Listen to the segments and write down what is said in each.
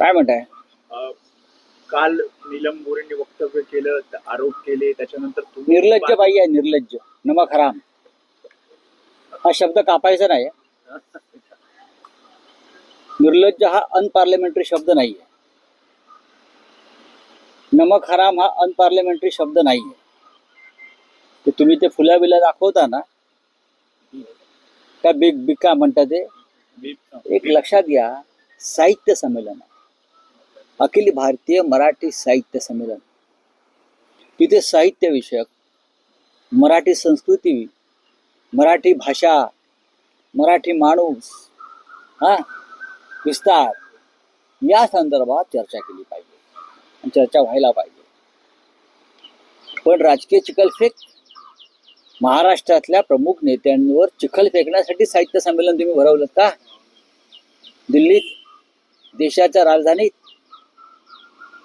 काय म्हणताय? काल नीलम गोरेंनी वक्तव्य केलं आरोप केले त्याच्यानंतर निर्लज्ज बाई आहे निर्लज्ज. नमक हराम. हा शब्द कापायचा नाही निर्लज्ज हा अनपार्लिमेंटरी शब्द नाही आहे नमक हराम हा अनपार्लिमेंटरी शब्द नाही आहे ते तुम्ही ते फुल्या बिल्या दाखवता ना त्या बिग बिग का म्हणता ते एक लक्षात घ्या साहित्य संमेलन. अखिल भारतीय मराठी साहित्य संमेलन. तिथे साहित्य विषयक मराठी संस्कृती मराठी भाषा मराठी माणूस हा विस्तार या संदर्भात चर्चा केली पाहिजे चर्चा व्हायला पाहिजे. पण राजकीय चिखलफेक महाराष्ट्रातल्या प्रमुख नेत्यांवर चिखल फेकण्यासाठी साहित्य संमेलन तुम्ही भरवलं का? दिल्लीत देशाच्या राजधानीत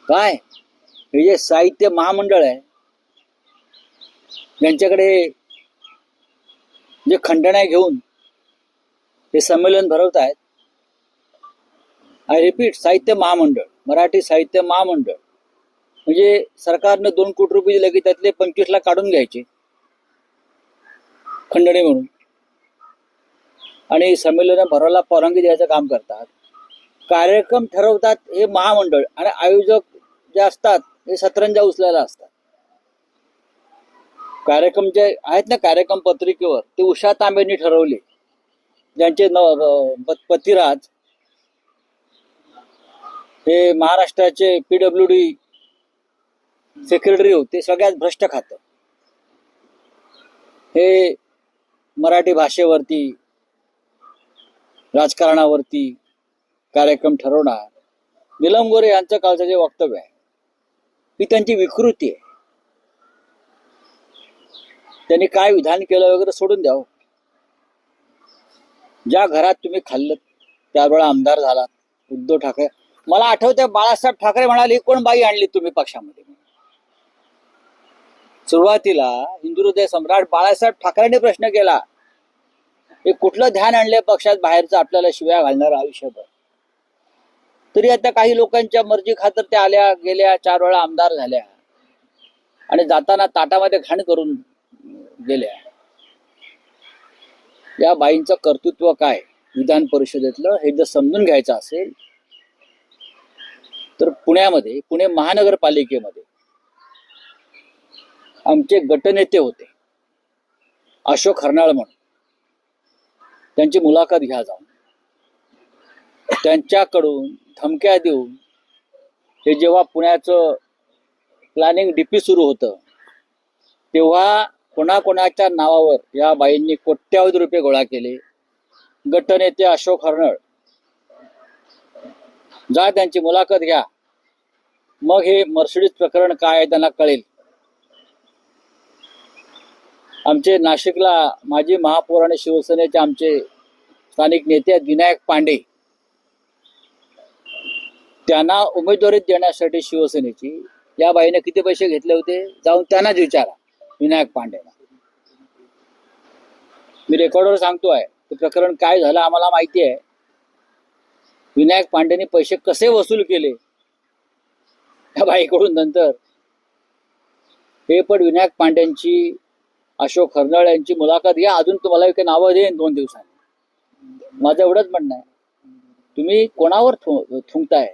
काय? हे जे साहित्य महामंडळ आहे ज्यांच्याकडे जे खंडण्या घेऊन हे संमेलन भरवत आहेत आय रिपीट साहित्य महामंडळ मराठी साहित्य महामंडळ. म्हणजे सरकारनं दोन कोटी रुपये दिले की त्यातले पंचवीस लाख काढून घ्यायचे खंडणी म्हणून. आणि संमेलन भरायला परवानगी द्यायचं काम करतात. कार्यक्रम ठरवतात हे महामंडळ. आणि आयोजक जे असतात हे सतरंजा उचलायला असतात. कार्यक्रम जे आहेत ना कार्यक्रम पत्रिकेवर ते उषा तांबेंनी ठरवले. ज्यांचे न पतिराज हे महाराष्ट्राचे पीडब्ल्यू डी सेक्रेटरी होते सगळ्यात भ्रष्ट खातं. हे मराठी भाषेवरती राजकारणावरती कार्यक्रम ठरवणार. निलम गोरे यांचं कालचं जे वक्तव्य आहे ही त्यांची विकृती आहे. त्यांनी काय विधान केलं वगैरे सोडून द्यावं. ज्या घरात तुम्ही खाल्लं त्यावेळेला आमदार झालात उद्धव ठाकरे. मला आठवतंय बाळासाहेब ठाकरे म्हणाले कोण बाई आणली तुम्ही पक्षामध्ये? सुरुवातीला हिंदू हृदय सम्राट बाळासाहेब ठाकरेंनी प्रश्न केला हे कुठलं ध्यान आणलंय पक्षात बाहेरचं? आपल्याला शिव्या घालणार आयुष्यभर. तरी आता काही लोकांच्या मर्जी खातर त्या आल्या गेल्या चार वेळा आमदार झाल्या. आणि जाताना ताटामध्ये घाण करून गेल्या. या बाईंचं कर्तृत्व काय? विधान परिषदेतलं हे जर समजून घ्यायचं असेल तर पुण्यामध्ये पुणे महानगरपालिकेमध्ये आमचे गटनेते होते. अशोक हरनाळ म्हणून. त्यांची मुलाखत घ्या जाऊन. त्यांच्याकडून धमक्या देऊन हे जेव्हा पुण्याचं प्लॅनिंग डीपी सुरू होतं तेव्हा कोणाकोणाच्या नावावर या बाईंनी कोट्यावधी रुपये गोळा केले. गटनेते अशोक हर्नळ जा त्यांची मुलाखत घ्या. मग हे मर्सिडीज प्रकरण काय आहे त्यांना कळेल. आमचे नाशिकला माजी महापौर आणि शिवसेनेचे आमचे स्थानिक नेते विनायक पांडे. त्यांना उमेदवारी देण्यासाठी शिवसेनेची या बाईने किती पैसे घेतले होते जाऊन त्यांनाच विचारा विनायक पांडेला. मी रेकॉर्डवर सांगतोय ते प्रकरण काय झालं आम्हाला माहिती आहे. विनायक पांडेने पैसे कसे वसूल केले? त्या बाईकडून नंतर. हे पण विनायक पांड्यांची अशोक हरनाळ यांची मुलाखत घ्या अजून तुम्हाला एक नावं देईन दोन दिवसांनी. माझं एवढंच म्हणणं आहे. तुम्ही कोणावर थु- थुंकताय?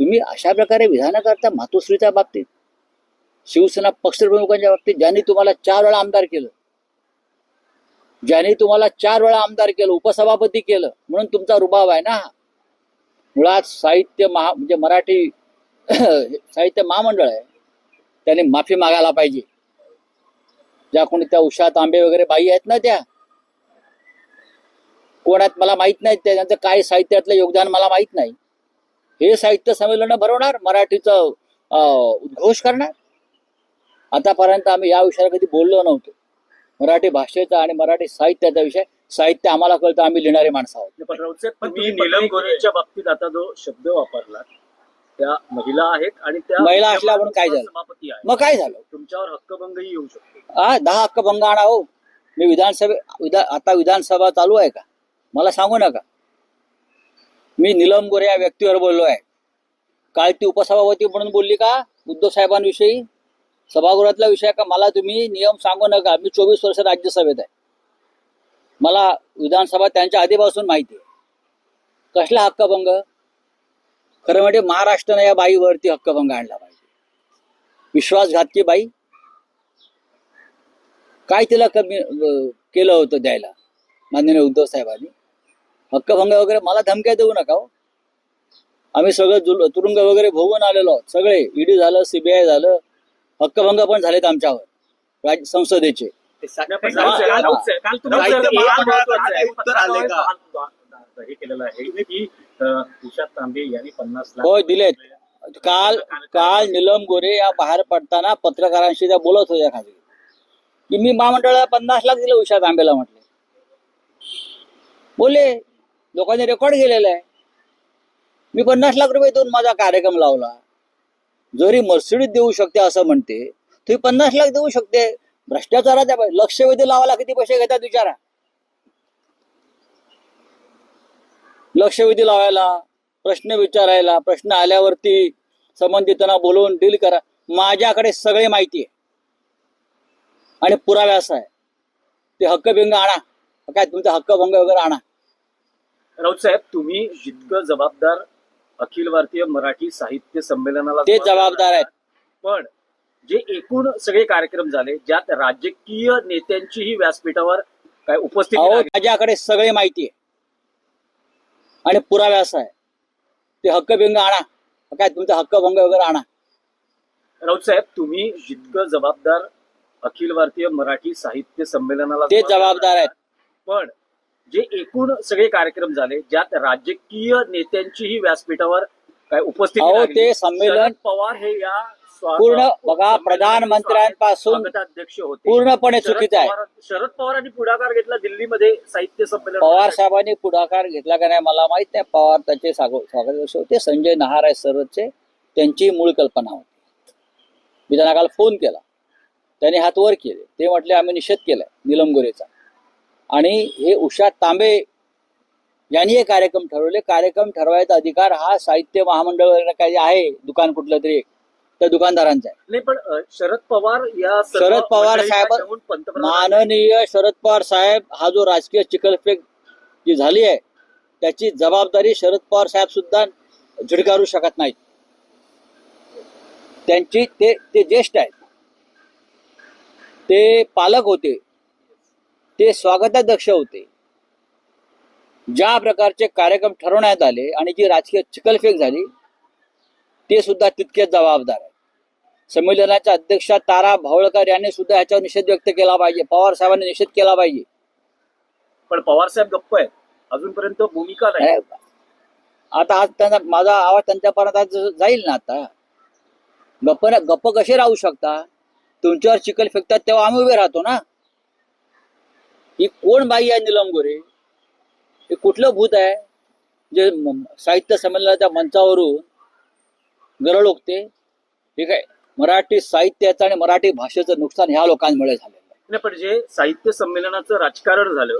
तुम्ही अशा प्रकारे विधानं करता मातोश्रीच्या बाबतीत शिवसेना पक्षप्रमुखांच्या बाबतीत ज्यांनी तुम्हाला चार वेळा आमदार केलं ज्यांनी तुम्हाला चार वेळा आमदार केलं उपसभापती केलं म्हणून तुमचा रुबाब आहे ना? मुळात साहित्य महा म्हणजे मराठी साहित्य महामंडळ आहे. त्याने माफी मागायला पाहिजे. ज्या कोणी त्या उषा तांबे वगैरे बाई आहेत ना त्या? कोणात मला माहीत नाही त्यांचं काय साहित्यातलं योगदान मला माहीत नाही. हे साहित्य संमेलन भरवणार मराठीचं अं, उद्घोष करणार. आतापर्यंत आम्ही या विषयावर कधी बोललो नव्हतो. मराठी भाषेचा आणि मराठी साहित्याचा विषय साहित्य आम्हाला कळतं आम्ही लिहिणारे माणसं आहोत. नीलम गोरेच्या बाबतीत आता जो शब्द वापरला त्या महिला आहेत आणि त्या महिला असल्या म्हणून काय झालं? मग काय झालं? तुमच्यावर हक्कभंगही येऊ शकतो. हा दहा हक्क भंग आणा हो. मी विधानसभे विधा आता विधानसभा चालू आहे का? मला सांगू नका. मी निलम गोरे या व्यक्तीवर बोललो आहे. काल ती उपसभापती म्हणून बोलली का? उद्धव साहेबांविषयी? सभागृहातला विषय का? मला तुम्ही नियम सांगू नका. मी चोवीस वर्ष राज्यसभेत आहे. मला विधानसभा त्यांच्या आधीपासून माहिती आहे. कसला हक्कभंग? खरं म्हणजे महाराष्ट्राने या बाईवरती हक्कभंग आणला पाहिजे. विश्वासघातकी बाई. काय तिला कमी केलं होतं द्यायला? माननीय उद्धव साहेबांनी? हक्कभंग वगैरे मला धमक्या देऊ नका हो. आम्ही सगळं जुल- तुरुंग वगैरे भोगून आलेलो आहोत. सगळे ईडी झालं सीबीआय झालं हक्कभंग पण झालेत आमच्यावर. राज्य संसदेचे. हे होय दिलेत. काल काल निलम गोरे या बाहेर पडताना पत्रकारांशी त्या बोलत होत्या खाली. की मी महामंडळाला पन्नास लाख दिले उषा तांबेला म्हटले. बोलले लोकांनी रेकॉर्ड केलेलं आहे. मी पन्नास लाख रुपये देऊन माझा कार्यक्रम लावला. जरी मर्सिडीज देऊ शकते असं म्हणते. तुम्ही पन्नास लाख देऊ शकते. भ्रष्टाचारात लक्षवेधी लावायला किती पैसे घेतात विचारा लक्षवेधी लावायला प्रश्न विचारायला प्रश्न आल्यावरती संबंधितांना बोलवून डील करा. माझ्याकडे सगळे माहिती आहे. आणि पुरावा असा आहे. ते हक्कभंग आणा. काय तुमचा हक्कभंग वगैरे आणा. राऊत साहेब तुम्ही जितकं जबाबदार अखिल भारतीय मराठी साहित्य संमेलनाला ते जबाबदार आहेत. पण जे एकूण सगळे कार्यक्रम झाले ज्यात राजकीय नेत्यांचीही व्यासपीठावर काय उपस्थिती अहो लागली. माझ्याकडे सगळे माहिती आहे. आणि पुरावा असा आहे. ते हक्कभंग आणा. काय तुमचा हक्कभंग वगैरे आणा. राऊत साहेब तुम्ही जितकं जबाबदार अखिल भारतीय मराठी साहित्य संमेलनाला ते जबाबदार आहेत. पण जे एकूण सगळे कार्यक्रम झाले ज्यात राजकीय नेत्यांचीही व्यासपीठावर काय उपस्थिती. ते संमेलन पवार हे या पूर्ण बघा प्रधानमंत्र्यांपासून पूर्णपणे चुकीचं आहे. पवार- शरद पवारांनी पुढाकार घेतला दिल्लीमध्ये साहित्य संमेलन पवार साहेबांनी पुढाकार घेतला का नाही मला माहीत नाही. पवार त्याचे स्वागत होते. संजय नहार आहे सरचे त्यांची मूळ कल्पना होती. मी त्यांना काल फोन केला. त्यांनी हात वर केले. ते म्हटले आम्ही निषेध केलाय निलम गोरेचा आणि हे उषा तांबे यांनी हे कार्यक्रम ठरवले. कार्यक्रम ठरवायचा अधिकार हा साहित्य महामंडळ वगैरे काही आहे दुकान कुठलं तरी त्या दुकानदारांचा आहे. नाही पण शरद पवार या शरद पवार साहेब- माननीय शरद पवार साहेब हा जो राजकीय चिकलफेक जी झाली आहे त्याची जबाबदारी शरद पवार साहेब सुद्धा झिडकारू शकत नाहीत. त्यांची ते ते ज्येष्ठ आहेत. ते पालक होते. ते स्वागताध्यक्ष होते. ज्या प्रकारचे कार्यक्रम ठरवण्यात आले आणि जी राजकीय चिकलफेक झाली ते सुद्धा तितकेच जबाबदार आहे संमेलनाच्या अध्यक्षा तारा भावळकर यांनी सुद्धा ह्याच्यावर निषेध व्यक्त केला पाहिजे. पवार साहेबांनी निषेध केला पाहिजे. पण पवार साहेब गप्प आहेत. अजूनपर्यंत भूमिका नाही. आता आज त्यांना माझा आवाज त्यांच्यापर्यंत आज जाईल ना आता? गप्प गप्प कसे राहू शकता? तुमच्यावर चिखल फेकतात तेव्हा आम्ही उभे राहतो ना? ही कोण बाई आहे निलम गोरे? हे कुठलं भूत आहे? जे साहित्य संमेलनाच्या मंचावरून गरळ ओकते हे काय मराठी साहित्याचं आणि मराठी भाषेचं नुकसान ह्या लोकांमुळे झालेलं आहे. नाही पण जे साहित्य संमेलनाचं राजकारण झालं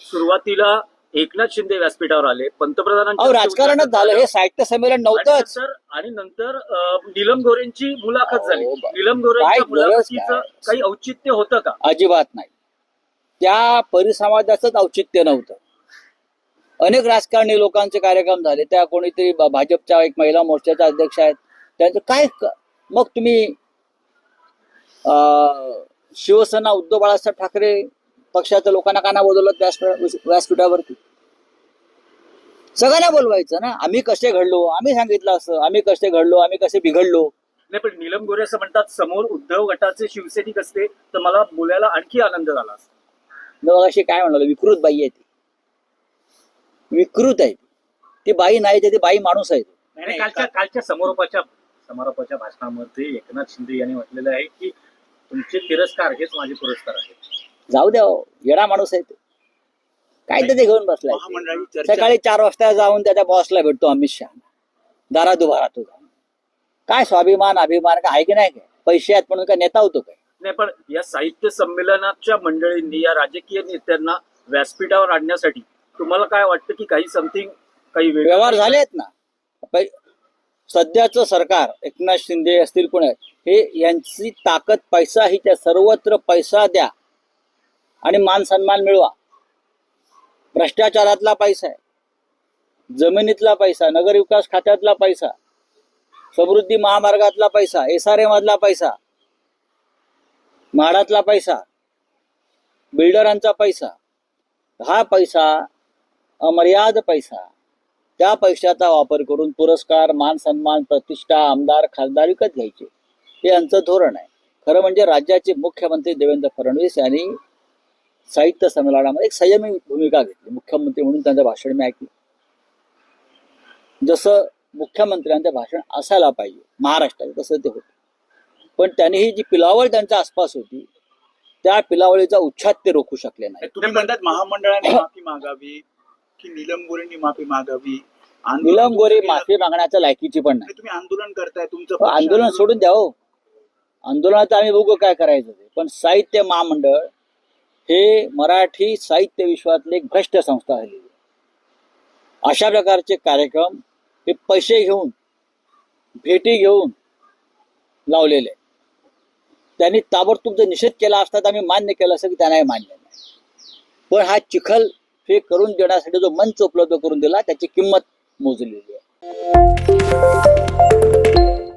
सुरुवातीला एकनाथ शिंदे व्यासपीठावर आले पंतप्रधानांच्या राजकारणच झालं हे साहित्य संमेलन आणि नव्हतंच नंतर आणि नंतर नीलम गोरेंची मुलाखत झाली. नीलम गोरेंच्या मुलाखतीचं काय? काही औचित्य होतं का? अजिबात नाही. त्या परिसमाजाचंच औचित्य नव्हतं. अनेक राजकारणी लोकांचे कार्यक्रम झाले. त्या कोणीतरी भाजपच्या एक महिला मोर्चाच्या अध्यक्ष आहेत. त्यांचं काय मग तुम्ही अं, शिवसेना उद्धव बाळासाहेब ठाकरे पक्षाच्या लोकांना का नाही बोलवलं व्यासपीठावरती? सगळ्यांना बोलवायचं ना? आम्ही कसे घडलो? आम्ही सांगितलं असं. आम्ही कसे घडलो? आम्ही कसे बिघडलो? नाही पण नीलम गोरे असं म्हणतात समोर उद्धव गटाचे शिवसैनिक असते तर मला बोलायला आणखी आनंद झाला असता. मग अशी काय म्हणाल विकृत बाई आहे ती. विकृत आहे ती. ती बाई नाही तर ती बाई माणूस आहे कालच्या कालच्या समारोपाच्या समारोपाच्या भाषणामध्ये एकनाथ शिंदे यांनी म्हटलेलं आहे की तुमचे तिरस्कार हेच माझे पुरस्कार आहेत. जाऊ द्या हो, येडा माणूस आहे तो. काय तर ते घेऊन बसलाय सकाळी चार वाजता जाऊन त्याच्या बॉसला भेटतो अमित शहा. दारात उभा राहतो काय स्वाभिमान अभिमान काय आहे की नाही? काय पैसे आहेत म्हणून काय नेता होतो काय? नाही पण या साहित्य संमेलनाच्या मंडळींनी या राजकीय नेत्यांना व्यासपीठावर आणण्यासाठी तुम्हाला काय वाटतं की काही समथिंग काही व्यवहार झाले आहेत ना. सध्याचं सरकार एकनाथ शिंदे असतील कोण हे यांची ताकद पैसा ही त्या सर्वत्र पैसा द्या आणि मान सन्मान मिळवा. भ्रष्टाचारातला पैसा आहे जमिनीतला पैसा नगरविकास खात्यातला पैसा समृद्धी महामार्गातला पैसा एस आर मधला पैसा म्हाडातला पैसा बिल्डरांचा पैसा हा पैसा अमर्याद पैसा त्या पैशाचा वापर करून पुरस्कार मान सन्मान प्रतिष्ठा आमदार खासदार विकत घ्यायचे. हे यांचं धोरण आहे. खरं म्हणजे राज्याचे मुख्यमंत्री देवेंद्र फडणवीस यांनी साहित्य संमेलनामध्ये एक संयमी भूमिका घेतली. मुख्यमंत्री म्हणून त्यांचं भाषण मी ऐकलं. जसं मुख्यमंत्र्यांचं भाषण असायला पाहिजे महाराष्ट्रात तसं ते होतं. पण त्यांनी ही जी पिलावळ त्यांच्या आसपास होती त्या पिलावळीचा उच्छाद ते रोखू शकले नाही तुम्ही म्हणतात महामंडळाने माफी मागावी की निलम गोरेंनी माफी मागावी निलम गोरे माफी मागण्याच्या लायकीची पण नाही. तुम्ही आंदोलन करताय तुमचं हो, आंदोलन सोडून द्या हो आंदोलनात आम्ही बघू काय करायचं ते पण साहित्य महामंडळ हे मराठी साहित्य विश्वातली एक भ्रष्ट संस्था आहे. अशा प्रकारचे कार्यक्रम हे पैसे घेऊन भेटी घेऊन लावलेले. त्यांनी ताबडतोब जर निषेध केला असता तर आम्ही मान्य केलं असं की त्यांना हे मान्य नाही. पण हा चिखल हे करून देण्यासाठी जो मंच उपलब्ध करून दिला त्याची किंमत मोजलेली आहे.